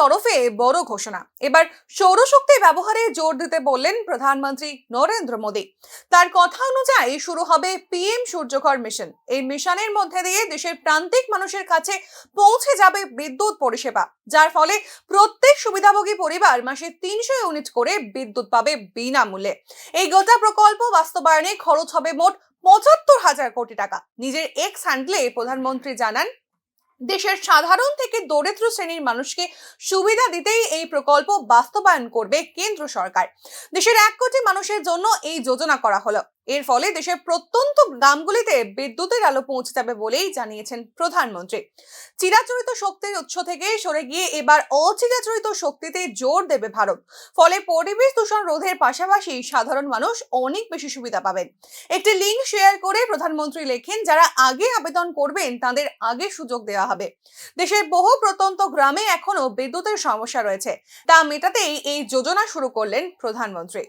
তরফে বড় ঘোষণা। এবার সৌরশক্তি ব্যবহারে জোর দিতে বললেন প্রধানমন্ত্রী নরেন্দ্র মোদী। তার কথা অনুযায়ী শুরু হবে পিএম সূর্যঘর মিশন। এই মিশনের মধ্যে দিয়ে দেশের প্রান্তিক মানুষের কাছে পৌঁছে যাবে বিদ্যুৎ পরিষেবা। যার ফলে প্রত্যেক সুবিধাভোগী পরিবার মাসে তিনশো ইউনিট করে বিদ্যুৎ পাবে বিনামূল্যে। এই গোটা প্রকল্প বাস্তবায়নে খরচ হবে মোট পঁচাত্তর হাজার কোটি টাকা। নিজের এক্স হ্যান্ডলে প্রধানমন্ত্রী জানান দেশের সাধারণ থেকে দরিদ্র শ্রেণির মানুষকে সুবিধা দিতেই এই প্রকল্প বাস্তবায়ন করবে কেন্দ্র সরকার। দেশের এক কোটি মানুষের জন্য এই যোজনা করা হলো। এর ফলে দেশের প্রত্যন্ত গ্রামগুলিতে বিদ্যুতের আলো পৌঁছে যাবে বলেই জানিয়েছেন প্রধানমন্ত্রী। চিরাচরিত শক্তির উৎস থেকে সরে গিয়ে এবার অচিরাচরিত শক্তিতে জোর দেবে ভারত। ফলে পরিবেশ দূষণ রোধের পাশাপাশি সাধারণ মানুষ অনেক বেশি সুবিধা পাবেন। একটি লিঙ্ক শেয়ার করে প্রধানমন্ত্রী লেখেন, যারা আগে আবেদন করবেন, তাদের আগে সুযোগ দেওয়া হবে। দেশের বহু প্রত্যন্ত গ্রামে এখনও বিদ্যুতের সমস্যা রয়েছে। তা মেটাতেই এই যোজনা শুরু করলেন প্রধানমন্ত্রী।